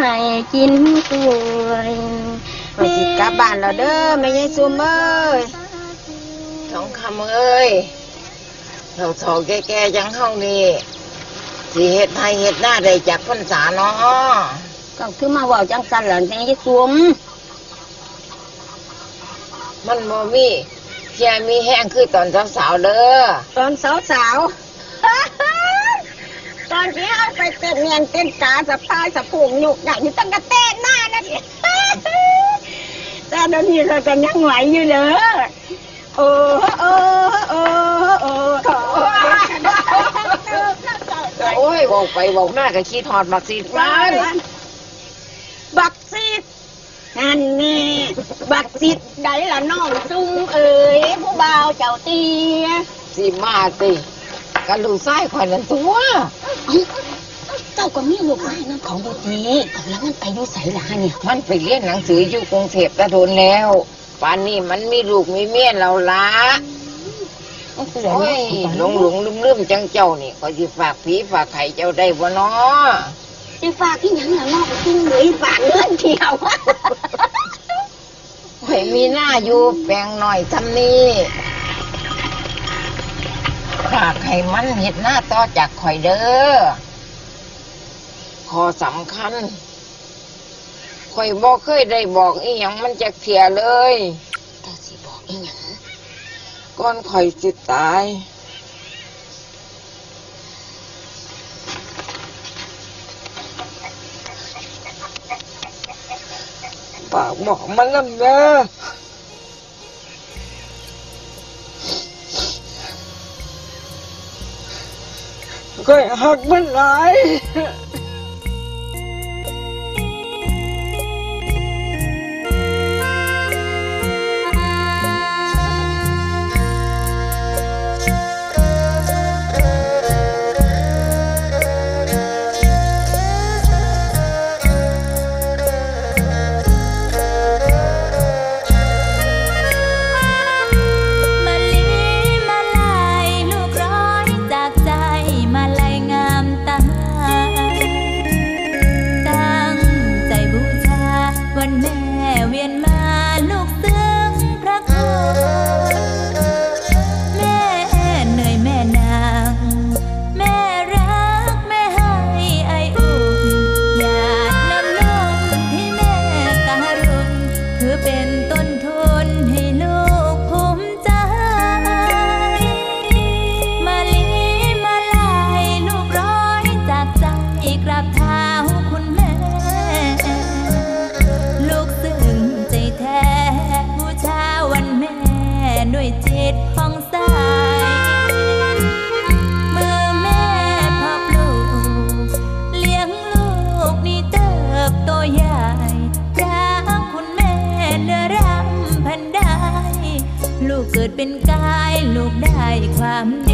ให้กินกล้วยไปสิกลับบ้านแล้วเด้อแม่ยายซุมเอ้ยทองคำเอ้ยเราสอแก่ๆจังเฮานี่สิเฮ็ดไทยเฮ็ดหน้าได้จากพรรษาเนาะก็คือมาเว่าจังสันหล่ะแม่ยี่สุมมันบ่มีแค่มีแห้งคือตอนสาวๆเด้อตอนสาวสาวๆ ตอนที่เอาไปเต้นเนียนเต้นกาสะพายสะพงหยุกใหญ่อยู่ตั้งกระเต้นหน้านั่นเองแต่เดี๋ยวนี้เราจะยังไหวอยู่เด้อโอ้โอ้โอ้โอ้โอ้ยบอกไปบอกหน้าก็ขี้ถอดมักสิมันบักซีดนั่นนี่บักซีดได้ละน้องจุ้งเอ๋ยผู้บ่าวเจ้าตีสิมาสิ กันลูกชายข่อยนั่นตัวเจ้าก็มีลูกไม้น้ำของบุตรีแล้วมันไปอยู่ใส่ละเนี่ยมันไปเรียนหนังสืออยู่กรุงเทพตะโดนแล้วป่านนี้มันมีลูกมีเมียแล้วละมันคือโอ้ยหลงหลงลืมลืมๆจังเจ้านี่ก็สิฝากผีฝากไข่เจ้าได้บ่เนาะจะฝากที่หยังละน้องจุ้งเอ๋ยฝากเงินเที่ยว ข่อยมีหน้าอยู่แปลงหน่อยทำนี่ ฝากให้มันเห็ดหน้าต่อจากข่อยเด้อข้อสำคัญข่อยบ่เคยได้บอกอีหยังมันจะเถียเลยเจ้าสิบอกอีหยังก่อนข่อยสิตายปากบอกมันลำเด้อ ก็หักมั ความ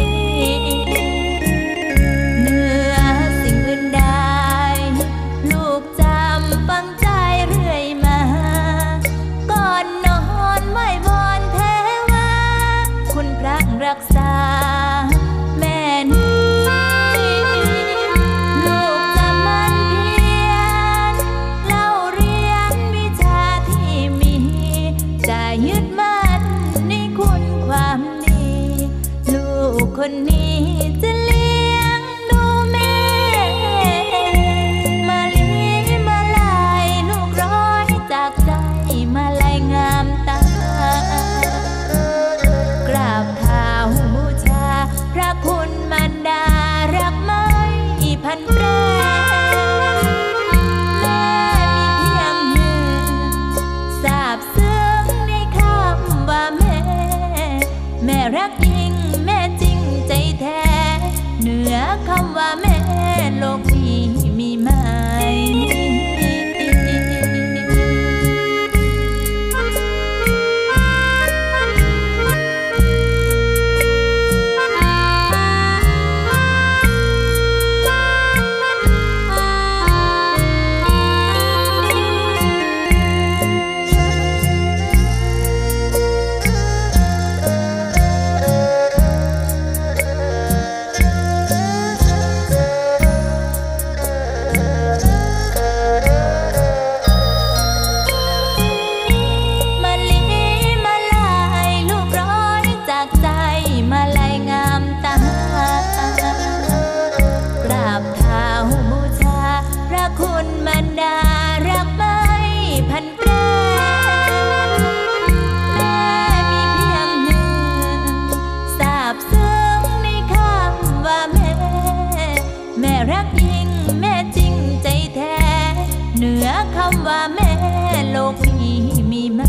คนนี้จะเลี้ยงดูแม่ มาเลี้ยมาลายลูกร้อยจากใจมาลายงามตา กราบเท้าบูชา พระคุณมารดารักไม่พันแปรแม่มีเพียงหนึ่งทราบซึ้งในคำว่าแม่ แม่รักยิ่ง lo ว่าแม่โลกนี้มีไหม